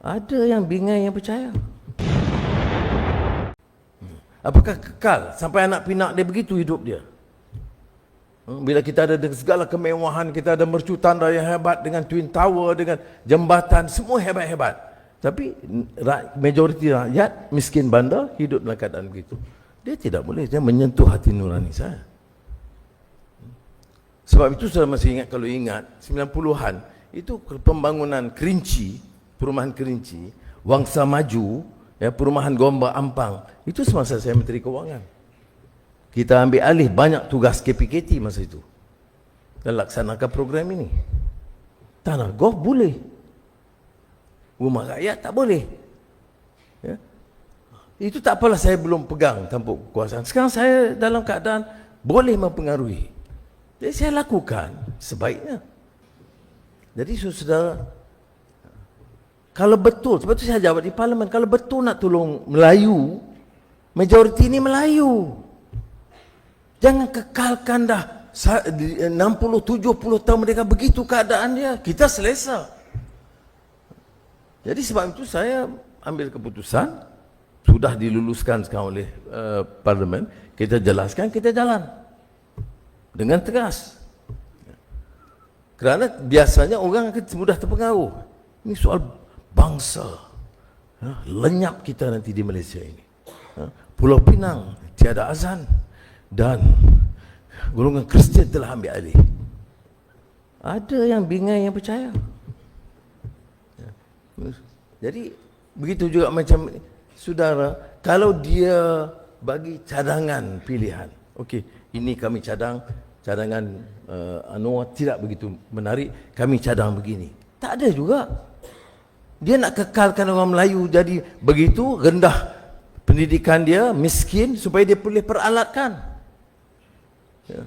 Ada yang bingai yang percaya. Hmm. Apakah kekal sampai anak pinak dia begitu hidup dia? Hmm, Bila kita ada segala kemewahan, kita ada mercu tanda yang hebat dengan Twin Tower, dengan jambatan, semua hebat-hebat. Tapi majoriti rakyat miskin bandar hidup dalam keadaan begitu. Dia tidak boleh, dia menyentuh hati nurani saya. Sebab itu saya masih ingat kalau ingat 90-an itu pembangunan Kerinci, perumahan Kerinci, Wangsa Maju, ya perumahan Gombak Ampang, itu semasa saya Menteri Kewangan. Kita ambil alih banyak tugas KPKT masa itu. Dan laksanakan program ini. Tanah golf boleh. Rumah rakyat tak boleh. Ya. Itu tak apalah saya belum pegang tampuk kekuasaan. Sekarang saya dalam keadaan boleh mempengaruhi. Jadi saya lakukan sebaiknya. Jadi saudara, kalau betul, sebab itu saya jawab di parlimen, kalau betul nak tolong Melayu, majoriti ini Melayu. Jangan kekalkan dah sa- di- 60-70 tahun mereka begitu keadaan dia. Kita selesa. Jadi sebab itu saya ambil keputusan, sudah diluluskan sekarang oleh uh, parlimen, kita jelaskan, kita jalan. Dengan tegas. Kerana biasanya orang akan mudah terpengaruh. Ini soal bangsa. Ha, lenyap kita nanti di Malaysia ini. Ha, Pulau Pinang tiada azan dan golongan Kristian telah ambil alih. Ada yang bingai yang percaya. Ya. Jadi begitu juga macam saudara, kalau dia bagi cadangan pilihan. Okey, ini kami cadang cadangan uh, Anwar tidak begitu menarik, kami cadang begini. Tak ada juga. Dia nak kekalkan orang Melayu jadi begitu rendah pendidikan dia, miskin supaya dia boleh peralatkan. Ya.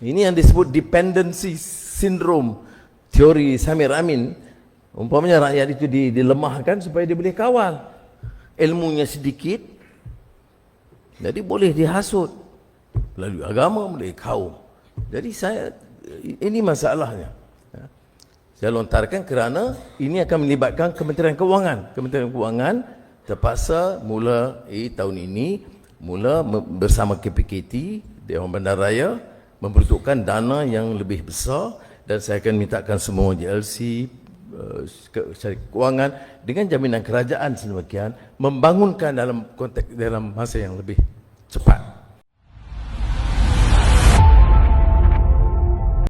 Ini yang disebut dependency syndrome teori Samir Amin. Umpamanya rakyat itu di- dilemahkan supaya dia boleh kawal. Ilmunya sedikit, jadi boleh dihasut melalui agama, melalui kaum. Jadi saya ini masalahnya. Ya. Saya lontarkan kerana ini akan melibatkan Kementerian Kewangan. Kementerian Kewangan terpaksa mula eh, tahun ini mula bersama KPKT Dewan Bandaraya memperuntukkan dana yang lebih besar dan saya akan mintakan semua JLC uh, ke- syarikat kewangan dengan jaminan kerajaan sedemikian membangunkan dalam konteks dalam masa yang lebih cepat.